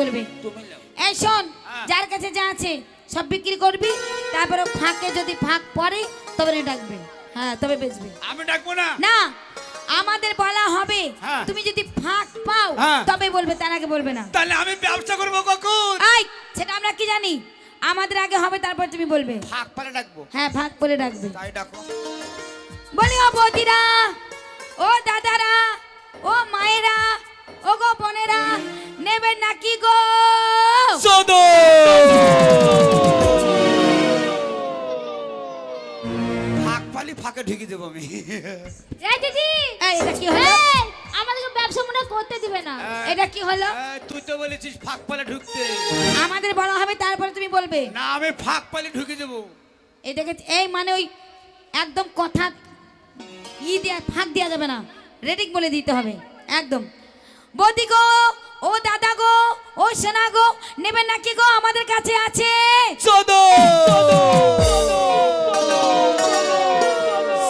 করবে। এই শোন। যার কাছে যা আছে সব বিক্রি করবি তারপরে ফাঁকে যদি ফাঁক পড়ে তবে ডাকবে। হ্যাঁ তবে বেচবে। আমি ডাকবো না? না আমাদের বলা হবে হ্যাঁ। তুমি যদি ফাঁক পাও হ্যাঁ। তবে বলবে তার আগে বলবে না। তাহলে আমি ব্যবসা করব কখন? আই সেটা আমরা কি জানি? আমাদের আগে হবে তারপর তুমি বলবে। ফাঁক পারে ডাকবো। হ্যাঁ ফাঁক বলে ডাকবে। তাই ডাকো। বলি ও বৌদিরা ও দাদারা ও মায়েরা ও গো বোনেরা নেবেন নাকি গো? ফাঁক পালি ফাঁকে ঢুকে দেবো আমি। এই দিদি! এই, এটা কি হলো? এই, আমাদেরকে ব্যবসা মনে হয় করতে দিবে না। এটা কি হলো? তুই তো বলেছিস ফাঁক পালে ঢুকতে। আমাদের বলা হবে তারপরে তুমি বলবে। না আমি ফাঁক পালে ঢুকে দেবো। এটাকে এই মানে ওই একদম কথা ই দেয়া ফাঁক দেওয়া যাবে না। রেডিং বলে দিতে হবে। একদম। বৌদি গো ও দাদা গো ও সোনা গো নেবেন নাকি গো আমাদের কাছে আছে? চোদো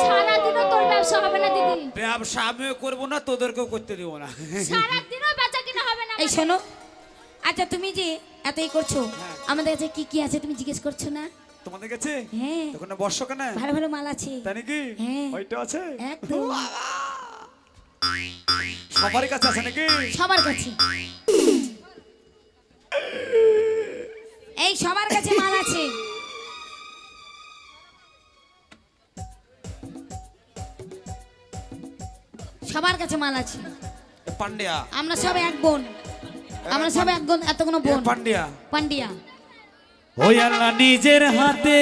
সারাদিনও তোর ব্যবসা হবে না দিদি। ব্যবসা আমিও করব না তোদেরকেও করতে দেবো না। সারাদিনও বেচা কিনা হবে না এই শোনো আচ্ছা তুমি যে এতই করছ হ্যাঁ। আমাদের কাছে কি কি আছে তুমি জিজ্ঞেস করছ না? তোমাদের কাছে? হ্যাঁ। তখন বর্ষ কেন ভালো ভালো মাল আছে। তাই নাকি? হ্যাঁ। ওইটা আছে? একদম। সবারই কাছে আছে নাকি? সবার কাছে। এই সবার কাছে মাল আছে। সবার কাছে মাল আছে। পান্ডিয়া। আমরা সব এক বোন। আমরা সব এক বোন এত কোনো বোন। পান্ডিয়া। পান্ডিয়া। ওই আল্লাহ নিজের হাতে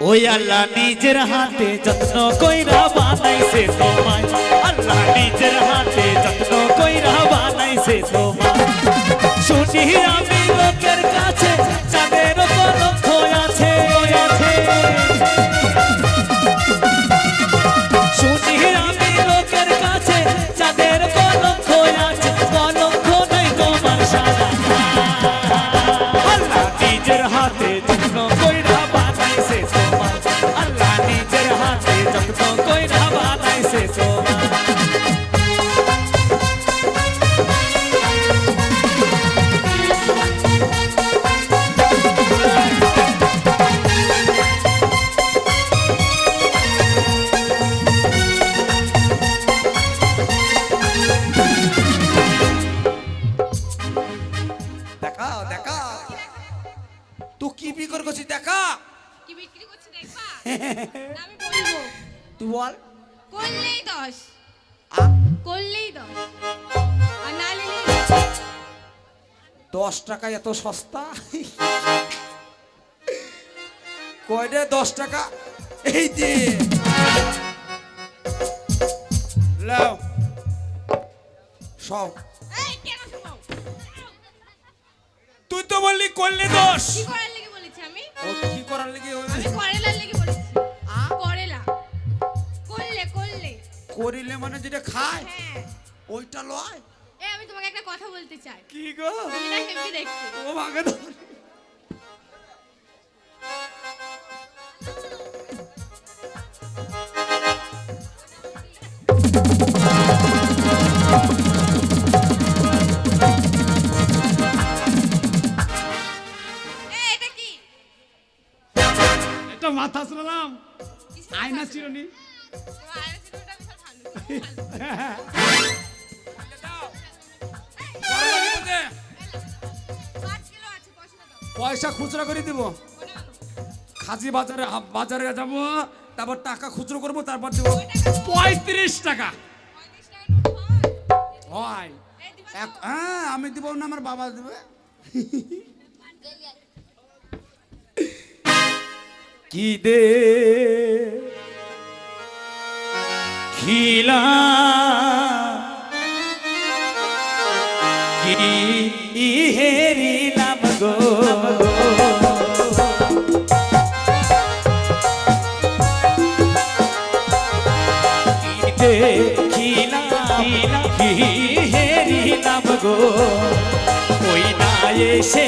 ওই আল্লাহ নিজের হাতে যত্ন কইরা বানাইছে তোমায়। আল্লাহ নিজের হাতে যত্ন কইরা বানাইছে তোমায়। শুনি আমি লোকের কাছে বিক্রি করছি দেখবা না, আমি বলব। তুই বল। করলেই দশ। করলেই দশ। আর না দশ টাকা এত সস্তা? কয়টা দশ টাকা? এই যে। লাও। সব। তুই তো বললি করলে দোষ ও কি করার লেগে আমি করেলার লেগে বলেছি। করেলা। করলে করলে। করিলে মানে যেটা খায়? হ্যাঁ। ওইটা লয়? এই আমি তোমাকে একটা কথা বলতে চাই। কি গো? তুমি না হেভি দেখতে। ও ভাগে ধর। পয়সা খুচরা করে দিব। খাজি বাজারে বাজারে যাব, তারপর টাকা খুচরো করব, তারপর দেবো পঁয়ত্রিশ টাকা। হয়। হ্যাঁ আমি দিব না, আমার বাবা দেবে। কি দে খিলা কি ইহেরি নাম গো? কি দে খিলা কি হেরি নাম গো? ওই না এসে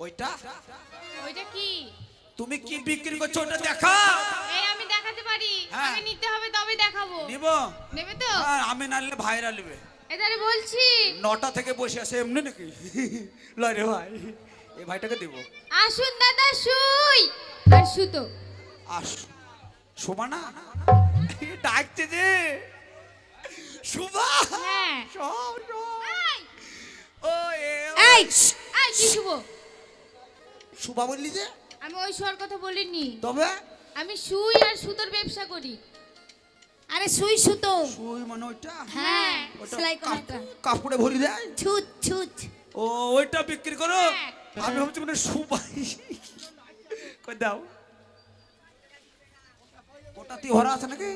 ওইটা? ওইটা কি? তুমি কি বিক্রি করছ ওটা দেখা এই আমি দেখাতে পারি। হ্যাঁ। নিতে হবে তবে দেখাবো। নিব। নেবে তো? আমি নালে ভাইরা নেবে। এদারে বলছি। নটা থেকে বসে আছে এমনি নাকি? লয় রে ভাই এই ভাইটাকে দিব। আসুন দাদা শুই। আর সুতো আস শোভা না? ডাকতে দে শোভা! হ্যাঁ। ও এই আই কি শুভ? শোভা বললি যে? আমি ওই শোয়ার কথা বলিনি। তবে? আমি সুই আর সুতোর ব্যবসা করি। আরে সুই সুতো। সুই মানে ওইটা? হ্যাঁ সেলাই করাটা। কাপড়ে ভরি দেয়? ছুট ছুট ও ওইটা বিক্রি করো? হ্যাঁ। আমি ভাবছি মানে সুবাই কই দাও। ওটা তুই ভরা আছে নাকি।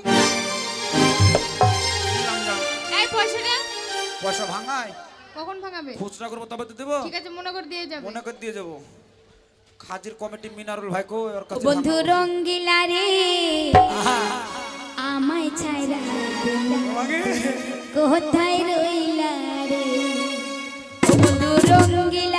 এই পয়সাটা পয়সা ভাঙায়? কখন ভাঙাবে? খুচরা করব তবে তো দেবো। ঠিক আছে মনে করে দিয়ে যাবে। মনে করে দিয়ে যাব। খাজির কমিটি মিনারুল ভাইকো ওর কাছে বন্ধু। রঙ্গিলা রে। আমায় ছাই কোথায় রইলা রে? রঙ্গিন